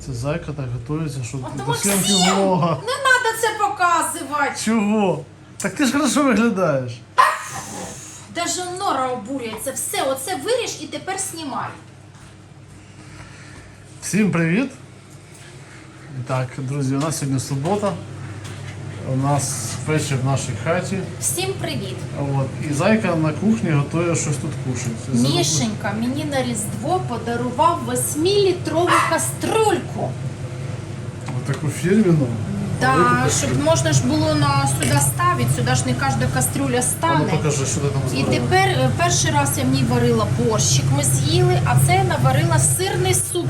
Це зайка так готується, що до зйомки влога. Не треба це показувати. Чого? Так ти ж хорошо виглядаєш. Даже нора обурюється. Все, оце виріж і тепер знімай. Всім привіт! І Так, друзі, у нас сьогодні субота. У нас вечір в нашій хаті. Всім привіт. От. І зайка на кухні готує щось тут кушати. Мішенька мені на Різдво подарував 8-літрову каструльку. Таку фірміну. Да, щоб можна ж було на сюди ставити, сюди ж не кожна кастрюля А ну стане. покажи, що ти там І тепер е, перший раз я в ній варила борщик, ми з'їли, а це я наварила сирний суп.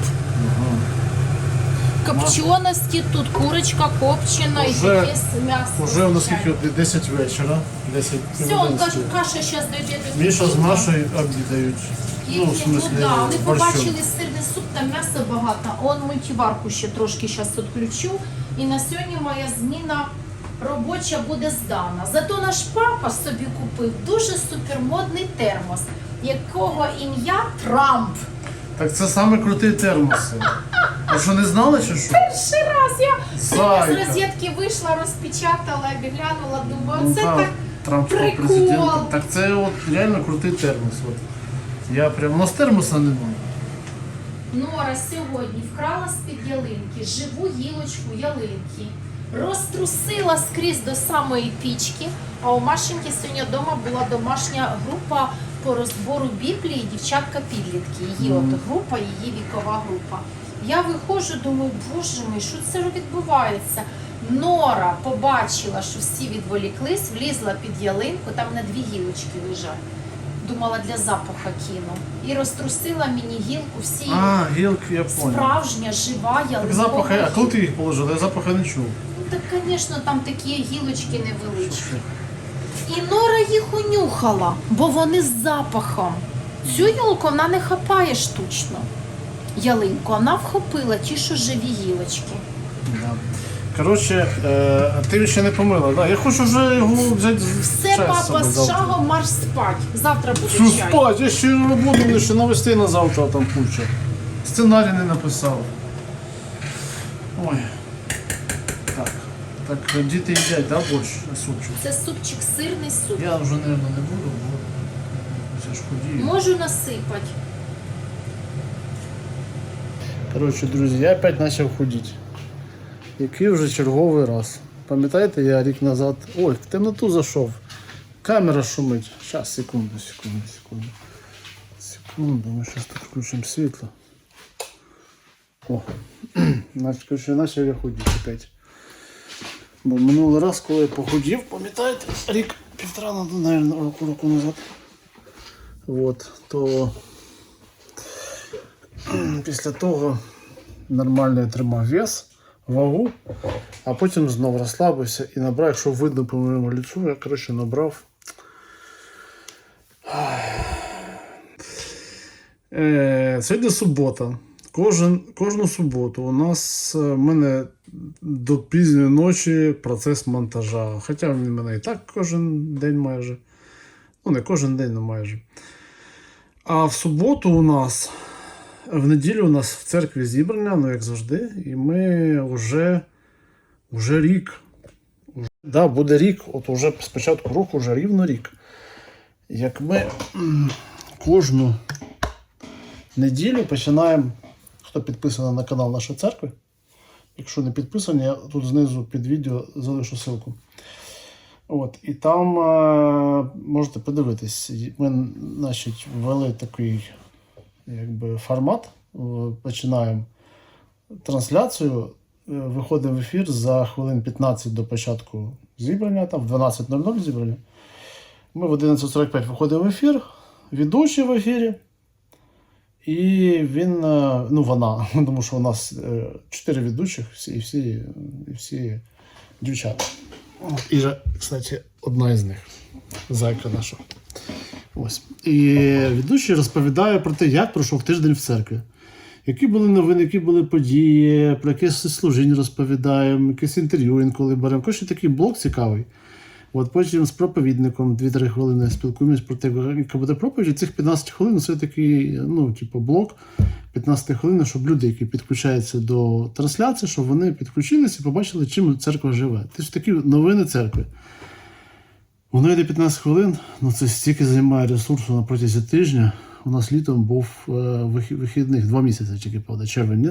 Копченості, тут курочка копчена і Уже- якесь м'ясо. Уже у нас скільки 10 вечора. 10 Все, он каже, каша зараз дойде до Міша з. Машею обідають. Ну, в смислі, ну, да, вони борщом. побачили сирний суп, там м'яса багато. Он мультиварку ще трошки зараз відключу. І на сьогодні моя зміна робоча буде здана. Зато наш папа собі купив дуже супермодний термос, якого ім'я Трамп. Так це саме крутий термос. А що не знали чи що? Перший раз я Зайка. з розетки вийшла, розпечатала, обглянула, думаю, Ну, це так, так. Трампського прикол. Так це от реально крутий термос. От. Я прям, у нас термоса немає. Нора сьогодні вкрала з-під ялинки живу гілочку ялинки, розтрусила скрізь до самої пічки. А у Машеньки сьогодні вдома була домашня група по розбору Біблії дівчатка-підлітки. Її от група, її вікова група. Я виходжу, думаю, боже мій, що це відбувається? Нора побачила, що всі відволіклись, влізла під ялинку, там на дві гілочки лежать. Думала, для запаха кину. І розтрусила мені гілку всі А, гілки, я справжня, жива ялинка. запахи, а коли ти їх положила? Я запахи не чув. Ну так, звісно, там такі гілочки невеличкі. І Нора їх унюхала, бо вони з запахом. Цю гілку вона не хапає штучно. Ялинку, вона вхопила ті, що живі гілочки. Коротше, е, ти ще не помила, да? Я хочу вже його взяти з Все, чай з папа, собою з завтра. шагом марш спать. Завтра Що буде чай. спать? Я ще роботу не ще навести на завтра там куча. Сценарій не написав. Ой. Так. Так, діти їдять, да, борщ, супчик? Це супчик, сирний суп. Я вже, мабуть, не буду, бо я ж худію. Можу насипати. Коротше, друзі, я опять почав худіти. Який вже черговий раз. Пам'ятаєте, я рік назад. Ой, в темноту зайшов. Камера шумить. Зараз, секунду, секунду, секунду. Секунду, ми зараз тут включимо світло. О, значить, коротше, почав я худіти опять. Бо минулий раз, коли я похудів, пам'ятаєте, рік півтора, мабуть, року, року назад. Вот, то після того нормально я тримав вес, вагу, а потім знов розслабився і набрав, якщо видно по моєму ліцу, я коротше набрав. Е, Сьогодні субота. Кожен, кожну суботу у нас е, в мене до пізньої ночі процес монтажа. Хоча він мене і так кожен день майже. Ну, не кожен день, але майже. А в суботу у нас в неділю у нас в церкві зібрання, ну як завжди, і ми вже, вже рік. Да, буде рік, от уже з початку року вже рівно рік. Як ми кожну неділю починаємо, хто підписаний на канал нашої церкви. Якщо не підписані, я тут знизу під відео залишу ссылку. От, і там е, можете подивитись. Ми значить, ввели такий якби, формат. Е, Починаємо трансляцію, е, виходимо в ефір за хвилин 15 до початку зібрання, там в 12.00 зібрання. Ми в 11.45 виходимо в ефір, ведучий в ефірі. І він, е, ну вона, тому що у нас е, чотири ведучих, всі, і всі, всі дівчата. І, кстати, одна із них, зайка наша. Ось. І ведучий розповідає про те, як пройшов тиждень в церкві. Які були новини, які були події, про якесь служіння розповідаємо, якесь інтерв'ю інколи беремо. Коротше, такий блок цікавий. От потім з проповідником 2-3 хвилини спілкуємось про те, яка буде проповідь. Цих 15 хвилин це такий, ну, типу, блок 15 хвилин, щоб люди, які підключаються до трансляції, щоб вони підключилися і побачили, чим церква живе. Тобто такі новини церкви. Воно йде 15 хвилин, ну це стільки займає ресурсу на протязі тижня. У нас літом був е, вихідних два місяці, тільки правда, червень, ні?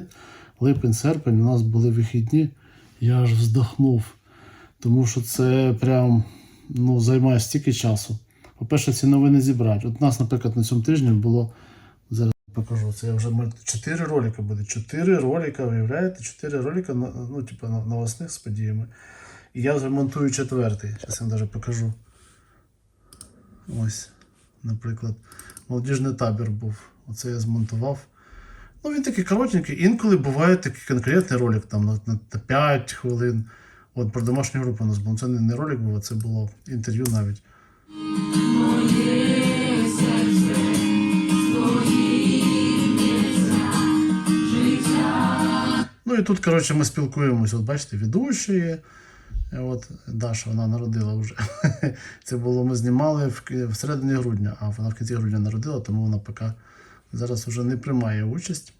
липень, серпень, у нас були вихідні. Я аж вздохнув, тому що це прям ну, займає стільки часу. По-перше, ці новини зібрати. От нас, наприклад, на цьому тижні було зараз покажу. Це я вже маю- чотири ролика буде. Чотири ролика, виявляєте? Чотири ролика на- ну, типу, новосних з подіями. І я вже монтую четвертий. Зараз я вам навіть покажу. Ось, наприклад, молодіжний табір був. Оце я змонтував. Ну, він такий коротенький. Інколи буває такий конкретний ролик там на 5 хвилин. От про домашню групу у нас був. Це не, не ролик був, а це було інтерв'ю навіть. Ну і тут, коротше, ми спілкуємося. От бачите, ведучі. Е, От Даша, вона народила вже. Це було, ми знімали в, в середині грудня, а вона в кінці грудня народила, тому вона поки зараз вже не приймає участь.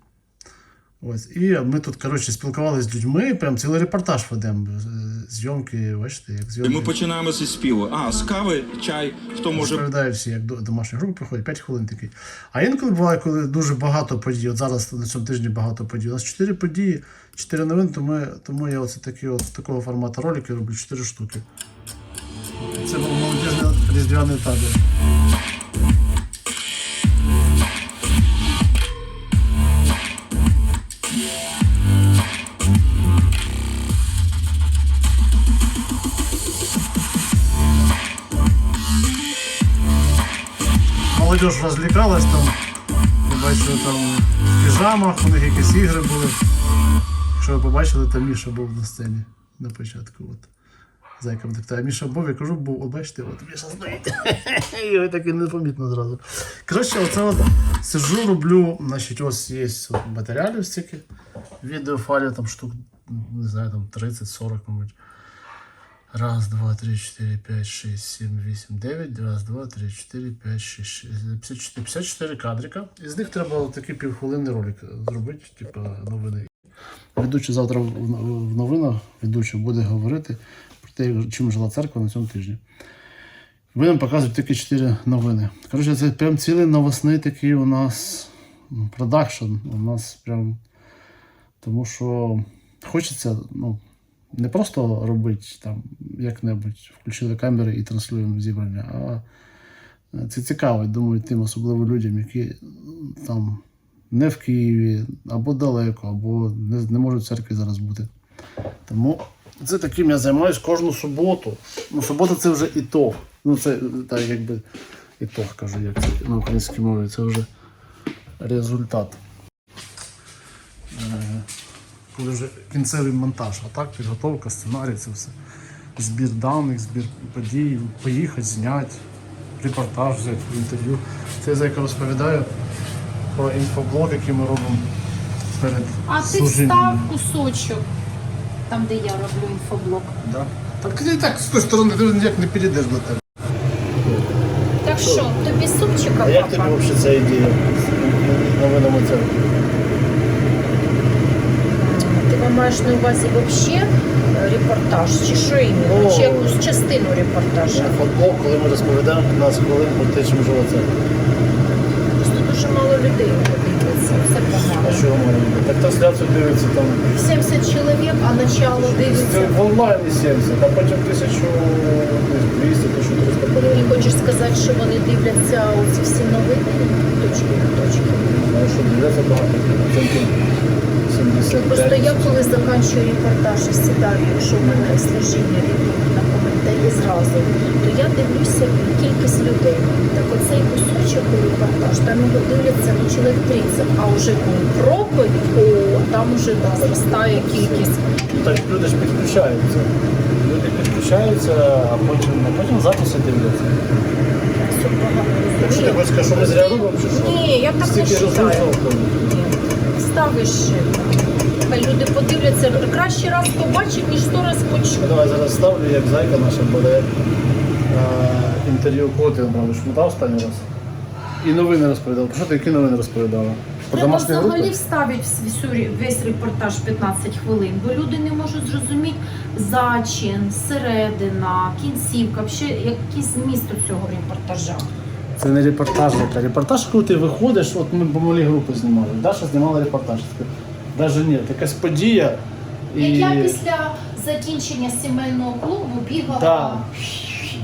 Ось. І ми тут, коротше, спілкувалися з людьми, прям цілий репортаж ведемо. е, Зйомки, бачите, як зйомки. І ми починаємо зі співу. А, з кави, чай, хто може Розповідають всі, як до домашньої групи приходять, 5 хвилин такий. А інколи буває, коли дуже багато подій. От зараз на цьому тижні багато подій. У нас 4 події, 4 новини, тому, тому я оце такі от такого формату ролики роблю 4 штуки. Це був молодіжний різдвяний табір. Молодежь розвлікалась там. Я бачу там в піжамах, у них якісь ігри були. Якщо ви побачили, там Міша був на сцені на початку. От. Зайка а Міша був, я кажу, був, от бачите, от Міша стоїть. Його так і непомітно зразу. Коротше, оце от сижу, роблю, значить, ось є матеріалів стільки. Відеофайлів там штук, не знаю, там 30-40, мабуть. Раз, два, три, четыре, пять, шесть, семь, восемь, девять. Раз, два, три, четыре, пять, шесть, шесть. 54, 54 кадрика. Із них треба такий півхвилинний ролик зробити, типу новини. Ведучий завтра в новинах ведучий буде говорити про те, чим жила церква на цьому тижні. Ви нам показують тільки 4 новини. Коротше, це прям цілий новосний такий у нас продакшн. У нас прям. Тому що хочеться, ну, не просто робити там як-небудь, включили камери і транслюємо зібрання, а е, це цікаво, думаю, тим, особливо людям, які там не в Києві, або далеко, або не, не можуть в церкві зараз бути. Тому це таким я займаюся кожну суботу. Ну, субота це вже ітог. Ну, це так якби ітог, кажу, як це на українській мові. Це вже результат. Коли вже кінцевий монтаж, а так підготовка, сценарій, це все. Збір даних, збір подій, поїхати, зняти, репортаж взяти, інтерв'ю. Це я розповідаю про інфоблог, який ми робимо перед А ти служінням. встав кусочок, там, де я роблю інфоблок. Да. Так і так з тої сторони ти ніяк не підійдеш до тебе. Так що, тобі супчика, А як тобі папа? взагалі ця ідея з новинами церкви? Ти маєш на увазі взагалі репортаж, чи що іменно? Ну, Чи якусь частину репортажа? Футбол, коли ми розповідаємо 15 хвилин про те, чим жила церква. Просто дуже мало людей дивиться, все А погано. що ми робимо? Так трансляцію дивиться там 70 чоловік, а начало дивиться. в онлайні 70, а потім 1200, 1300 І переглядів. хочеш сказати, що вони дивляться оці всі новини точки точки. Знаю, що дивляться багато, 75. Просто я коли заканчую репортаж і сідаю, якщо в мене служіння відповідь на коментарі зразу, то я дивлюся кількість людей. Так оцей кусочок у репортаж, там його дивляться ну, чоловік 30, а вже коли проповідь, о, там вже да, зростає кількість. Так люди ж підключаються. Люди підключаються, а потім, а потім записи дивляться. Все погано Так що ти хочеш що ми зря робимо, чи що? Ні, я так не вважаю. Ставиш, люди подивляться, краще раз побачить, ніж сто раз почує. Давай зараз ставлю, як зайка наша бере Е, інтерв'ю кого ти брав? Шмита останній раз? І новини розповідав. Про що ти які новини розповідала? Про Треба взагалі вставити всю весь репортаж 15 хвилин, бо люди не можуть зрозуміти зачин, середина, кінцівка, ще якийсь зміст у цього репортажа. Це не репортаж, це репортаж, коли ти виходиш, от ми по малій групи знімали. Даша знімала репортаж. Навіть ні, якась подія. І... Як я після закінчення сімейного клубу бігала Да.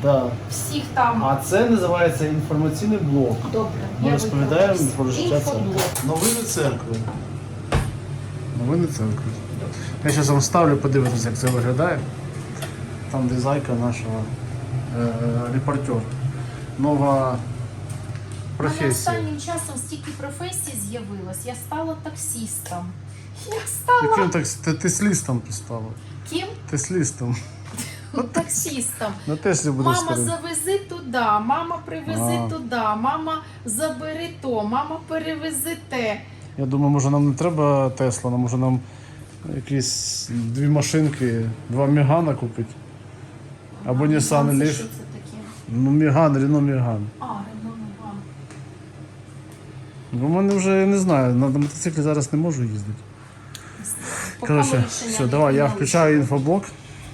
Да. всіх там. А це називається інформаційний блок. Добре, Ми розповідаємо про життя церкви. Новини церкви. Новини церкви. Я зараз вам ставлю подивитися, як це виглядає. Там де зайка нашого е, репортер. Нова Мене останнім часом стільки професій з'явилось. Я стала таксістом. Я стала Яким так ти теслістом стала? ким? Теслістом. Таксістом. На Теслі буде Мама, старий. завези туди, мама привези А. туди, мама забери то, мама перевези те. Я думаю, може нам не треба Тесла, нам може нам якісь дві машинки, два Мегана купити. Або Nissan Це Leaf. Що це таке? Ну, Меган, Рено Меган. А, Рено Меган. У мене вже я не знаю, на мотоциклі зараз не можу їздити. Коротше, все, давай, я включаю інфоблок.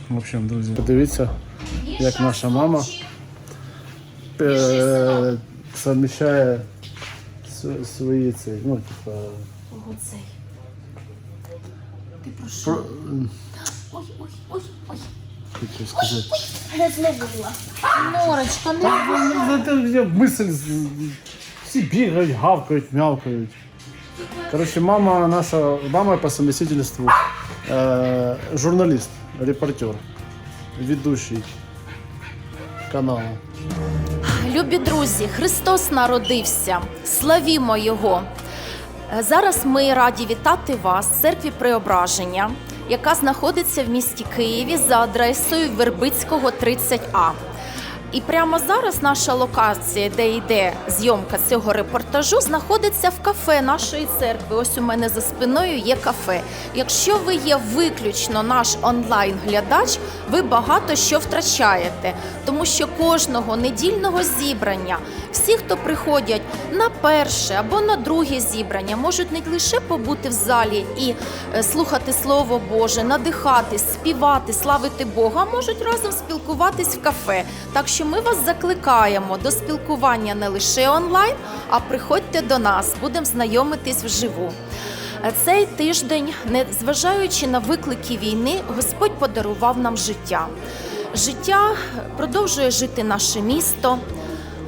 В общем, друзі, подивіться, як наша мама е- совмещає с- свої ці, ну, типа. Ого, цей. Ти про що? Ой, ой, ой, ой. Хочу сказати. Я зловила. Норочка, не Ну, Мисль, всі бігають, гавкають, мявкають. Коротше, мама наша, мама по совместительству е, журналіст, репортер, ведущий каналу. Любі друзі, Христос народився. Славімо Його! Е, Зараз ми раді вітати вас в церкві Преображення, яка знаходиться в місті Києві за адресою Вербицького 30А. І прямо зараз наша локація, де йде зйомка цього репортажу, знаходиться в кафе нашої церкви. Ось у мене за спиною є кафе. Якщо ви є виключно наш онлайн-глядач, ви багато що втрачаєте, тому що кожного недільного зібрання всі, хто приходять на перше або на друге зібрання, можуть не лише побути в залі і е, слухати Слово Боже, надихатись, співати, славити Бога, а можуть разом спілкуватись в кафе. Так що ми вас закликаємо до спілкування не лише онлайн, а приходьте до нас, будемо знайомитись вживу. Цей тиждень, незважаючи на виклики війни, Господь подарував нам життя. Життя продовжує жити наше місто,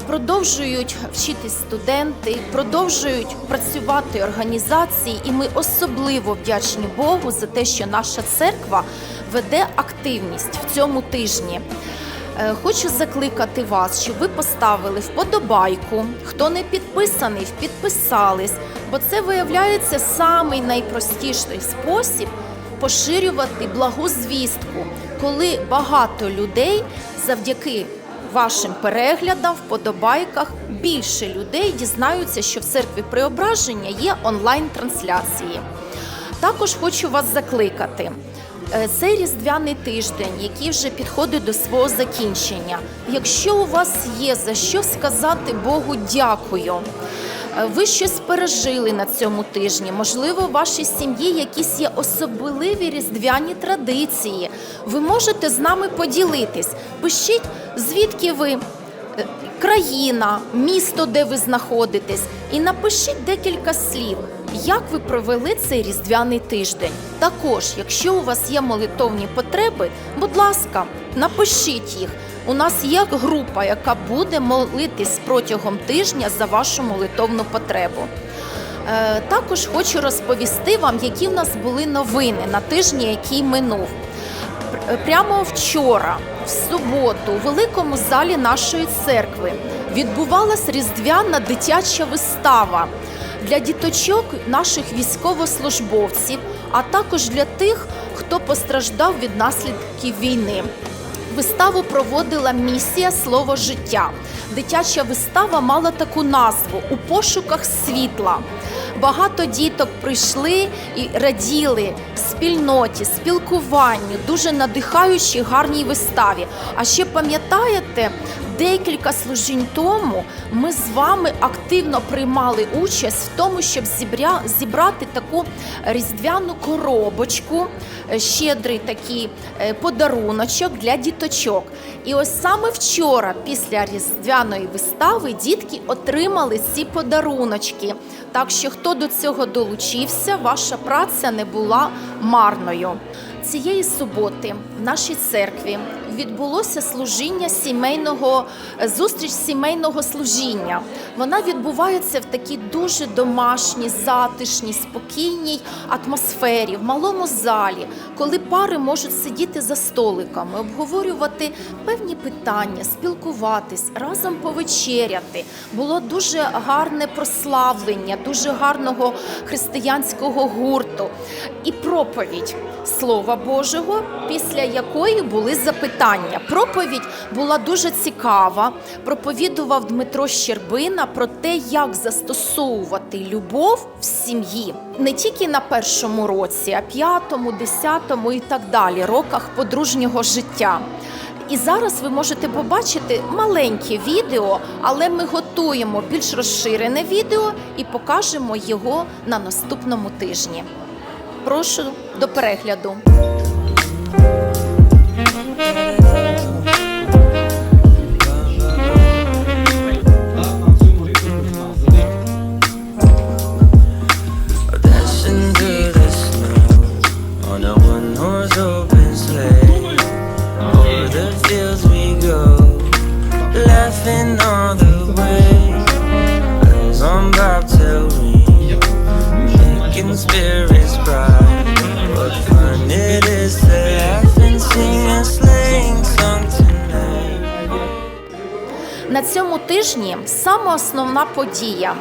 продовжують вчитись студенти, продовжують працювати організації, і ми особливо вдячні Богу за те, що наша церква веде активність в цьому тижні. Е, Хочу закликати вас, щоб ви поставили вподобайку. Хто не підписаний, підписались, бо це виявляється самий найпростіший спосіб поширювати благу звістку, коли багато людей завдяки вашим переглядам, вподобайках більше людей дізнаються, що в церкві Преображення є онлайн-трансляції. Також хочу вас закликати. Е, Цей різдвяний тиждень, який вже підходить до свого закінчення. Якщо у вас є за що сказати Богу дякую, е, ви щось пережили на цьому тижні, можливо, у вашій сім'ї якісь є особливі різдвяні традиції. Ви можете з нами поділитись. Пишіть, звідки ви е, країна, місто, де ви знаходитесь, і напишіть декілька слів, як ви провели цей різдвяний тиждень. Також, якщо у вас є молитовні потреби, будь ласка, напишіть їх. У нас є група, яка буде молитись протягом тижня за вашу молитовну потребу. Е, Також хочу розповісти вам, які в нас були новини на тижні, який минув. Прямо вчора, в суботу, у великому залі нашої церкви відбувалась різдвяна дитяча вистава для діточок наших військовослужбовців, а також для тих, хто постраждав від наслідків війни. Виставу проводила місія Слово життя. Дитяча вистава мала таку назву У пошуках світла. Багато діток прийшли і раділи спільноті, спілкуванню, дуже надихаючій гарній виставі. А ще пам'ятаєте, декілька служінь тому ми з вами активно приймали участь в тому, щоб зібря, зібрати таку різдвяну коробочку, е, щедрий такий е, подаруночок для діточок. І ось саме вчора, після різдвяної вистави, дітки отримали ці подаруночки. Так що, хто до цього долучився, ваша праця не була марною. Цієї суботи в нашій церкві відбулося служіння сімейного зустріч сімейного служіння. Вона відбувається в такій дуже домашній, затишній, спокійній атмосфері, в малому залі, коли пари можуть сидіти за столиками, обговорювати певні питання, спілкуватись, разом повечеряти. Було дуже гарне прославлення, дуже гарного християнського гурту і проповідь Слова Божого, після якої були запитання. Проповідь була дуже цікава. Проповідував Дмитро Щербина про те, як застосовувати любов в сім'ї не тільки на першому році, а п'ятому, десятому і так далі, роках подружнього життя. І зараз ви можете побачити маленьке відео, але ми готуємо більш розширене відео і покажемо його на наступному тижні. Прошу до перегляду. На цьому тижні саме основна подія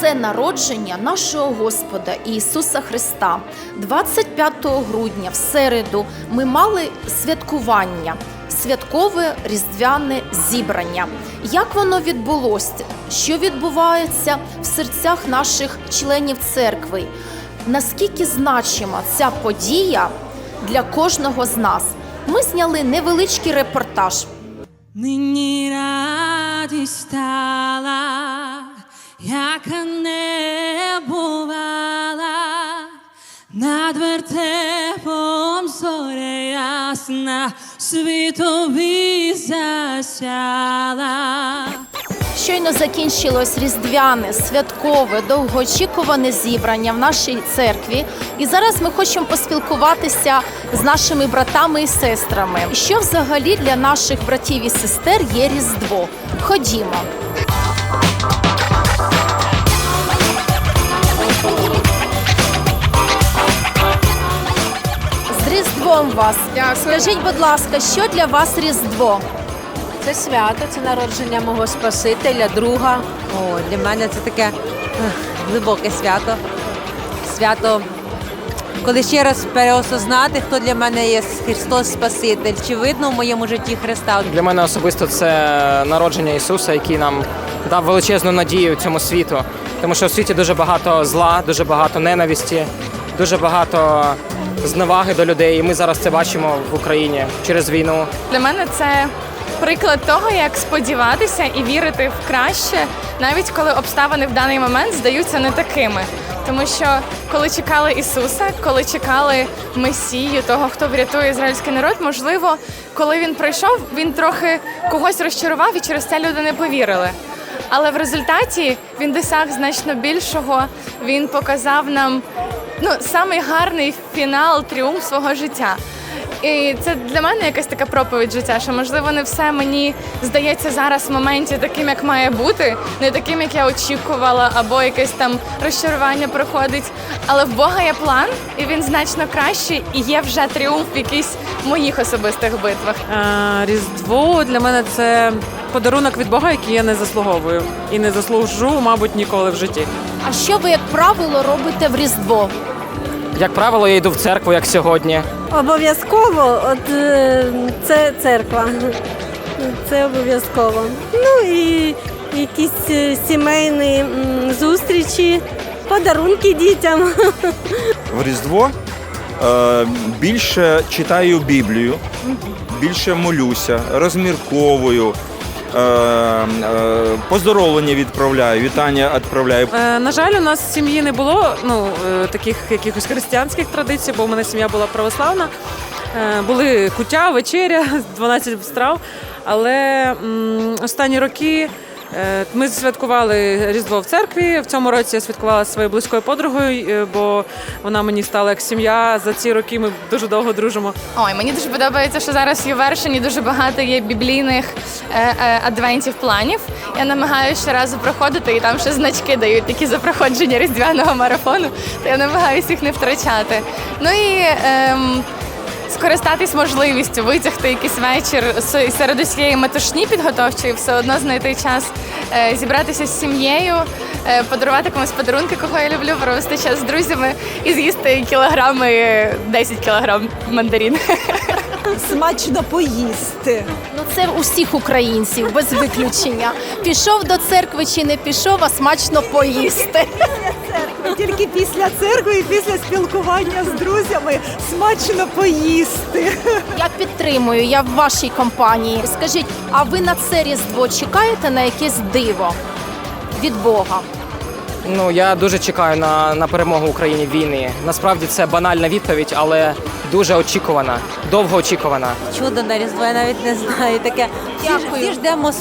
це народження нашого Господа Ісуса Христа. 25 грудня, в середу, ми мали святкування, святкове різдвяне зібрання. Як воно відбулося? Що відбувається в серцях наших членів церкви? Наскільки значима ця подія для кожного з нас? Ми зняли невеличкий репортаж. Нині радість стала, яка не бувала, над вертепом зоря ясна, світові засяла. Щойно закінчилось різдвяне, святкове, довгоочікуване зібрання в нашій церкві. І зараз ми хочемо поспілкуватися з нашими братами і сестрами. Що взагалі для наших братів і сестер є Різдво? Ходімо. З Різдвом вас. Скажіть, будь ласка, що для вас Різдво? Це свято, це народження мого Спасителя, друга. О, для мене це таке глибоке свято. Свято, коли ще раз переосознати, хто для мене є Христос Спаситель. Чи видно в моєму житті Христа? Для мене особисто це народження Ісуса, який нам дав величезну надію цьому світу. Тому що в світі дуже багато зла, дуже багато ненависті, дуже багато зневаги до людей. І ми зараз це бачимо в Україні через війну. Для мене це приклад того, як сподіватися і вірити в краще, навіть коли обставини в даний момент здаються не такими. Тому що коли чекали Ісуса, коли чекали Месію, того, хто врятує ізраїльський народ, можливо, коли він прийшов, він трохи когось розчарував і через це люди не повірили. Але в результаті він досяг значно більшого. Він показав нам ну, самий гарний фінал, тріумф свого життя. І це для мене якась така проповідь життя, що можливо не все мені здається зараз в моменті таким, як має бути, не таким, як я очікувала, або якесь там розчарування проходить. Але в Бога є план, і він значно кращий, і є вже тріумф в якихось моїх особистих битвах. Різдво для мене це подарунок від Бога, який я не заслуговую і не заслужу, мабуть, ніколи в житті. А що ви, як правило, робите в Різдво? Як правило, я йду в церкву, як сьогодні. Обов'язково, от е, це церква. Це обов'язково. Ну і якісь е, сімейні зустрічі, Подарунки дітям. В Різдво е, більше читаю Біблію, більше молюся, розмірковую, поздоровлення відправляю, вітання відправляю. Е, на жаль, у нас в сім'ї не було ну, е, таких якихось християнських традицій, бо в мене сім'я була православна. Е, були куття, вечеря, 12 страв. Але м, останні роки е, ми святкували Різдво в церкві. В цьому році я святкувала своєю близькою подругою, е, бо вона мені стала як сім'я. За ці роки ми дуже довго дружимо. Ой, мені дуже подобається, що зараз є вершині дуже багато є біблійних е, е, адвентів планів. Я намагаюся щоразу проходити, і там ще значки дають такі за проходження різдвяного марафону. То я намагаюся їх не втрачати. Ну і ем, скористатись можливістю витягти якийсь вечір с- серед усієї метушні підготовчої, все одно знайти час е, зібратися з сім'єю, е, подарувати комусь подарунки, кого я люблю, провести час з друзями і з'їсти кілограми, 10 кілограм мандарин. Смачно поїсти. Ну це у всіх українців без виключення. Пішов до церкви чи не пішов, а смачно поїсти. Тільки після церкви і після спілкування з друзями смачно поїсти. Я підтримую, я в вашій компанії. Скажіть, а ви на це різдво чекаєте на якесь диво від Бога? Ну я дуже чекаю на, на перемогу Україні в війні. Насправді це банальна відповідь, але дуже очікувана, довго очікувана. Чудо на Різдво, я навіть не знаю. Таке всі, ж- Дякую. всі ждемо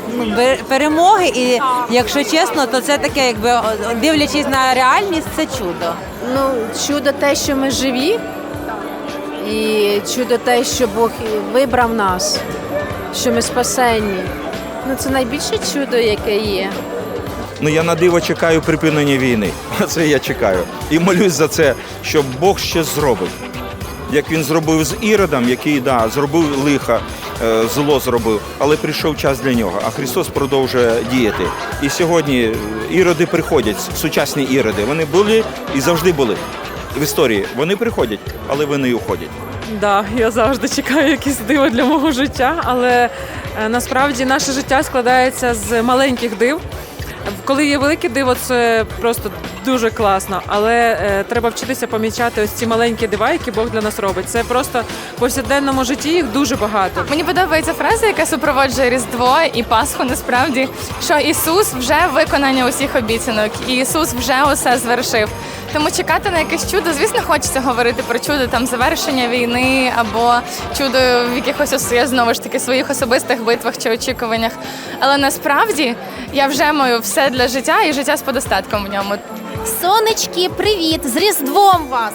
перемоги, і якщо чесно, то це таке, якби дивлячись на реальність, це чудо. Ну, чудо те, що ми живі, і чудо те, що Бог вибрав нас, що ми спасенні. Ну, це найбільше чудо, яке є. Ну я на диво чекаю припинення війни. Це я чекаю. І молюсь за це, щоб Бог ще зробить. Як він зробив з Іродом, який да, зробив лиха, е, зло зробив, але прийшов час для нього. А Христос продовжує діяти. І сьогодні іроди приходять, сучасні іроди. Вони були і завжди були в історії. Вони приходять, але вони й уходять. Да, я завжди чекаю якесь диво для мого життя, але е, насправді наше життя складається з маленьких див. Коли є велике диво, це просто дуже класно, але е, треба вчитися помічати ось ці маленькі дива, які Бог для нас робить. Це просто в повсякденному житті їх дуже багато. Мені подобається фраза, яка супроводжує Різдво і Пасху. Насправді, що Ісус вже виконання усіх обіцянок, і Ісус вже усе звершив. Тому чекати на якесь чудо, звісно, хочеться говорити про чудо там завершення війни або чудо в якихось ос- знову ж таки своїх особистих битвах чи очікуваннях. Але насправді я вже маю все для життя і життя з подостатком в ньому. Сонечки, привіт! З Різдвом вас!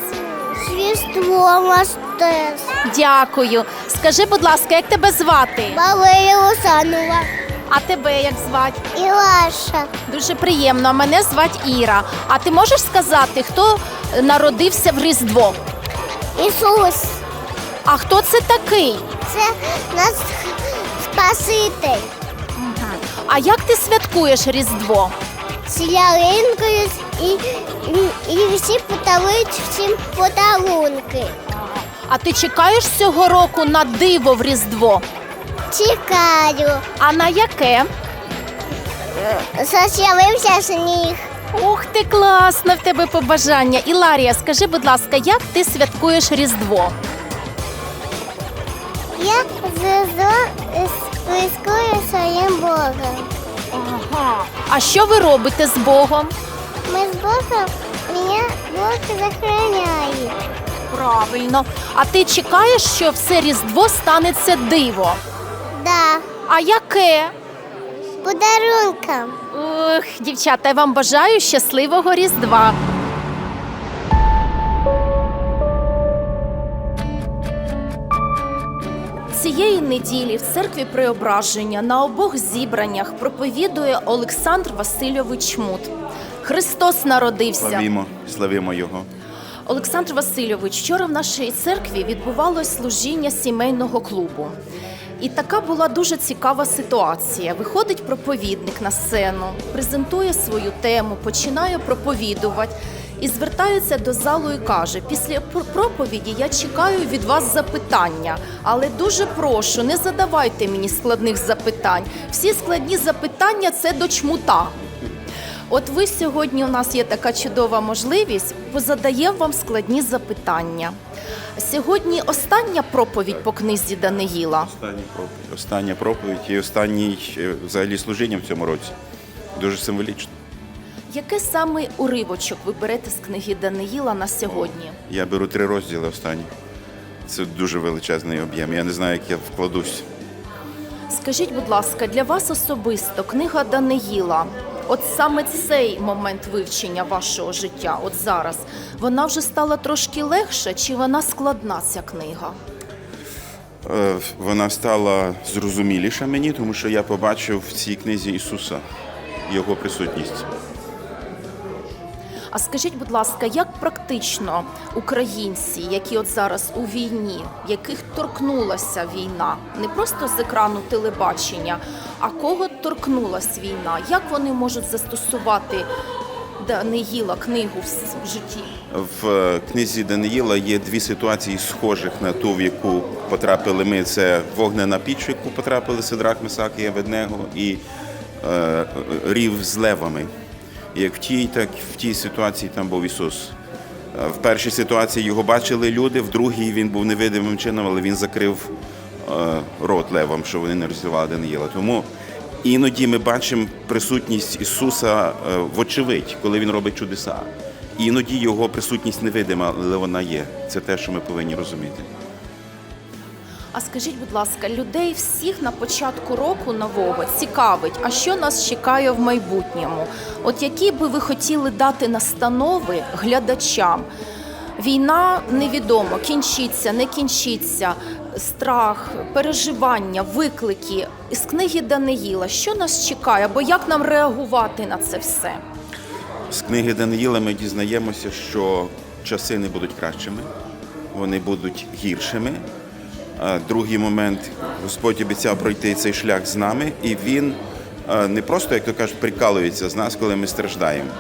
Різдво вас теж. Дякую. Скажи, будь ласка, як тебе звати? Валерія Лусанова. А тебе як звати? Ілаша. Дуже приємно. Мене звати Іра. А ти можеш сказати, хто народився в Різдво? Ісус. А хто це такий? Це наш Спаситель. А як ти святкуєш Різдво? З ялинкою і, і, і всі подарують всім подарунки. А ти чекаєш цього року на диво в Різдво? Чекаю. А на яке? З'явився сніг. Ух ти, класно в тебе побажання. Іларія, скажи, будь ласка, як ти святкуєш Різдво? Я зв'язу близькою своїм Богом. Ага. А що ви робите з Богом? Ми з Богом, мене Бог захороняє. Правильно. А ти чекаєш, що все Різдво станеться диво? Да. А яке? Подарунком. Ух, дівчата, я вам бажаю щасливого Різдва. Цієї неділі в церкві Преображення на обох зібраннях проповідує Олександр Васильович Мут. Христос народився. Славімо, славімо Його. Олександр Васильович, вчора в нашій церкві відбувалось служіння сімейного клубу. І така була дуже цікава ситуація. Виходить проповідник на сцену, презентує свою тему, починає проповідувати і звертається до залу і каже: після проповіді я чекаю від вас запитання, але дуже прошу, не задавайте мені складних запитань. Всі складні запитання це до чмута. От ви сьогодні у нас є така чудова можливість, позадаємо вам складні запитання. Сьогодні остання проповідь по книзі Даниїла. Остання проповідь. Остання проповідь і останній е, взагалі служіння в цьому році. Дуже символічно. Який саме уривочок ви берете з книги Даниїла на сьогодні? Я беру три розділи останні. Це дуже величезний об'єм. Я не знаю, як я вкладусь. Скажіть, будь ласка, для вас особисто книга Даниїла, от саме цей момент вивчення вашого життя, от зараз, вона вже стала трошки легше, чи вона складна ця книга? Е, Вона стала зрозуміліша мені, тому що я побачив в цій книзі Ісуса, Його присутність. А скажіть, будь ласка, як практично українці, які от зараз у війні, яких торкнулася війна, не просто з екрану телебачення, а кого торкнулась війна, як вони можуть застосувати Даниїла книгу в житті? В е, книзі Даниїла є дві ситуації, схожих на ту, в яку потрапили ми. Це вогнена піч, в яку потрапили Сидрак, Месак і Аведнего, і е, рів з левами. Як в тій, так в тій ситуації там був Ісус. Е, В першій ситуації його бачили люди, в другій він був невидимим чином, але він закрив е, рот левам, що вони не роздавали Даниїла. Тому іноді ми бачимо присутність Ісуса е, вочевидь, коли він робить чудеса. Іноді його присутність невидима, але вона є. Це те, що ми повинні розуміти. А скажіть, будь ласка, людей всіх на початку року нового цікавить, а що нас чекає в майбутньому? От які би ви хотіли дати настанови глядачам? Війна невідомо, кінчиться, не кінчиться, страх, переживання, виклики. Із книги Даниїла, що нас чекає, або як нам реагувати на це все? З книги Даниїла ми дізнаємося, що часи не будуть кращими, вони будуть гіршими. А Другий момент Господь обіцяв пройти цей шлях з нами, і Він е, не просто, як то кажуть, прикалується з нас, коли ми страждаємо.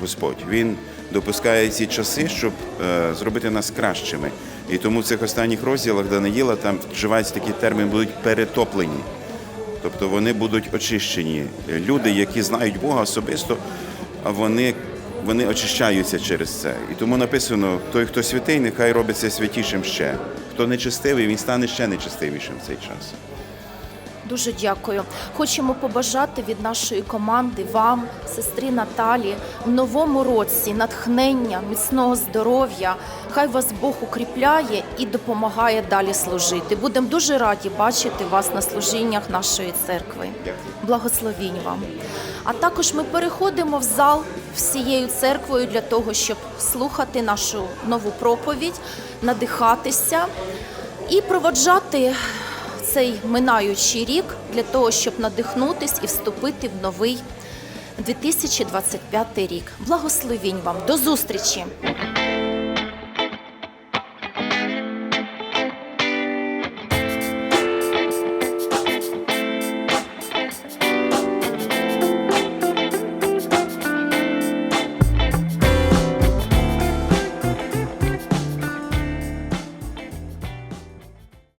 Господь. Він допускає ці часи, щоб е, зробити нас кращими. І тому в цих останніх розділах Даниїла там вживається такий термін, будуть перетоплені. Тобто вони будуть очищені. Люди, які знають Бога особисто, вони, вони очищаються через це. І тому написано: той, хто святий, нехай робиться святішим ще. Хто нечистивий, він стане ще нечистивішим в цей час. Дуже дякую. Хочемо побажати від нашої команди вам, сестрі Наталі, в новому році натхнення, міцного здоров'я. Хай вас Бог укріпляє і допомагає далі служити. Будемо дуже раді бачити вас на служіннях нашої церкви. Благословінь вам. А також ми переходимо в зал всією церквою для того, щоб слухати нашу нову проповідь, надихатися і проводжати цей минаючий рік для того, щоб надихнутись і вступити в новий 2025 рік. Благословінь вам. До зустрічі!